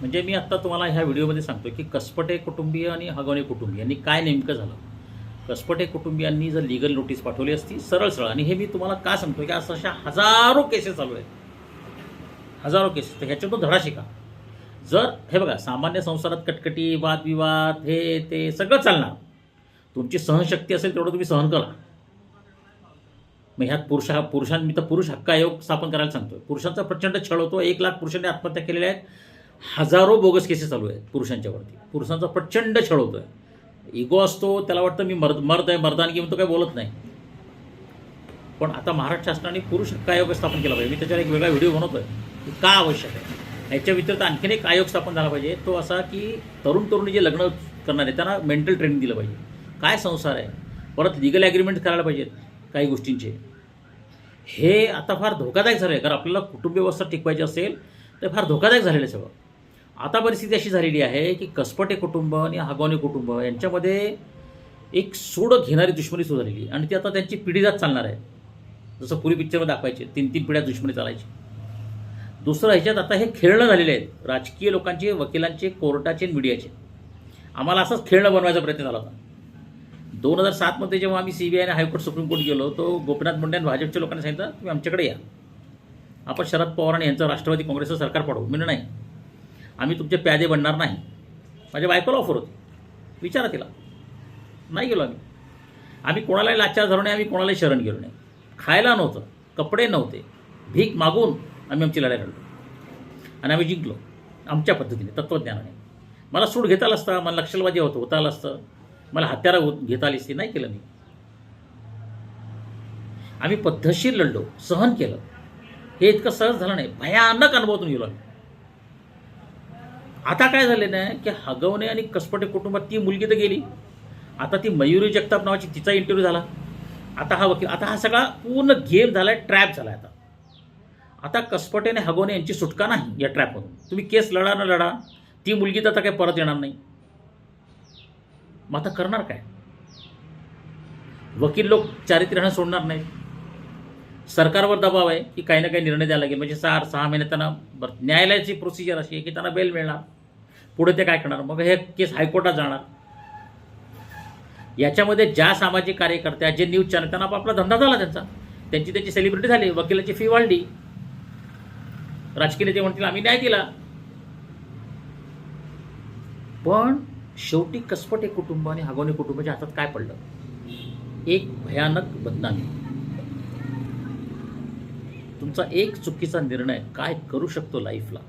म्हणजे मी आत्ता तुम्हाला ह्या व्हिडिओमध्ये सांगतो की कसपटे कुटुंबीय आणि हगवणे कुटुंबीय यांनी काय नेमकं झालं? कसपटे कुटुंबियांनी जर लिगल नोटीस पाठवली असती सरळ सरळ आणि हे मी तुम्हाला का सांगतो की असं अशा हजारो केसेस चालू आहेत. हजारो केसेस तर ह्याच्यातून धडा शिका. जर हे बघा सामान्य संसारात कटकटी वादविवाद हे ते सगळं चालणार. तुमची सहनशक्ती असेल तेवढं तुम्ही सहन करा. मग ह्यात पुरुष पुरुषां मी तर पुरुष हक्क आयोग स्थापन करायला सांगतोय. पुरुषांचा प्रचंड छळ होतो. एक लाख पुरुषांनी आत्महत्या केलेल्या आहेत. हजारो बोगस केसेस चालू आहेत पुरुषांच्यावरती पुरुषांचा प्रचंड छळ होतो आहे इगो असतो त्याला वाटतं मी मर्द मर्द आहे मर्दानगी म्हणून तो काही बोलत नाही. पण आता महाराष्ट्र शासनाने पुरुष हक्क आयोग स्थापन केला पाहिजे. मी त्याच्यावर एक वेगळा व्हिडिओ बनवतो आहे का आवश्यक आहे? याच्या व्यतिरिक्त आणखीन एक आयोग स्थापन झाला पाहिजे. तो असा की तरुण तरुणी जे लग्न करणार आहे त्यांना मेंटल ट्रेनिंग दिलं पाहिजे. काय संसार आहे? परत लिगल ॲग्रीमेंट करायला पाहिजेत काही गोष्टींचे. हे आता फार धोकादायक झालं आहे कारण आपल्याला कुटुंब व्यवस्था टिकवायची असेल तर फार धोकादायक झालेलं आहे सगळं. आता परिस्थिती अशी झालेली आहे की कसपटे कुटुंब आणि हागवणे कुटुंब यांच्यामध्ये एक सोड घेणारी दुश्मनी सुरू झालेली आणि ती आता त्यांची पिढीजात चालणार आहे. जसं पूर्वी पिक्चरमध्ये दाखवायचे तीन तीन पिढ्या दुश्मनी चालायची. दुसरं ह्याच्यात आता हे खेळणं झालेले आहेत. राजकीय लोकांचे वकिलांचे कोर्टाचे आणि मीडियाचे. आम्हाला असंच खेळणं बनवायचा प्रयत्न झाला होता. दोन हजार सातमध्ये जेव्हा आम्ही सी बी आय आणि हायकोर्ट सुप्रीम कोर्ट गेलो तो गोपीनाथ मुंडे आणि भाजपच्या लोकांनी सांगितलं तुम्ही आमच्याकडे या. आपण शरद पवार आणि यांचं राष्ट्रवादी काँग्रेसचं सरकार पडवू म्हणजे नाही. आम्ही तुमचे प्यादे बनणार नाही. माझ्या बायकोला ऑफर होती. विचारा तिला. नाही गेलो आम्ही. आम्ही कोणालाही लाचार धरू नये आम्ही कोणालाही शरण गेलो नाही. खायला नव्हतं कपडे नव्हते. भीक मागून आम्ही आमची लढाई लढलो. आणि आम्ही जिंकलो. आमच्या पद्धतीने तत्त्वज्ञानाने मला सूड घेता आलं असतं मला नक्षलवादी होतं होता आलं असतं. मला हत्यारा होत घेता आली असती. नाही केलं मी. आम्ही पद्धतशीर लढलो सहन केलं. हे इतकं सहज झालं नाही. भयानक अनुभवातून गेलो आम्ही. आता काय झाले आहे की हगवणे आणि कसपटे कुटुंबात ती मुलगी तर गेली. आता ती मयुरी जगताप नावाची तिचा इंटरव्ह्यू झाला. आता हा वकील आता हा सगळा पूर्ण गेम झाला आहे ट्रॅप झाला आहे आता. आता कसपटे आणि हगवणे यांची सुटका नाही या ट्रॅपमधून तुम्ही केस लढा न लढा ती मुलगी तर आता काही परत येणार नाही. मग आता करणार काय? वकील लोक चारित्र्यानं सोडणार नाहीत. सरकारवर दबाव आहे की काही ना काही निर्णय द्यायला लागेल. म्हणजे चार सहा महिने त्यांना बरं न्यायालयाची प्रोसिजर अशी आहे की त्यांना बेल मिळणार. पुढे ते काय करणार? मग हे केस हायकोर्टात जाणार. याच्यामध्ये ज्या सामाजिक कार्यकर्त्या जे न्यूज चॅनल त्यांना आपला धंदा झाला त्यांचा. त्यांची त्यांची सेलिब्रिटी झाली वकिलाची फी वाढली. राजकीय नेते म्हणतील आम्ही न्याय दिला. पण शेवटी कसपटे कुटुंब आणि हागवणे कुटुंबाच्या हातात काय पडलं? एक भयानक बदनामी. तुमचा एक चुकीचा निर्णय काय करू शकतो लाईफला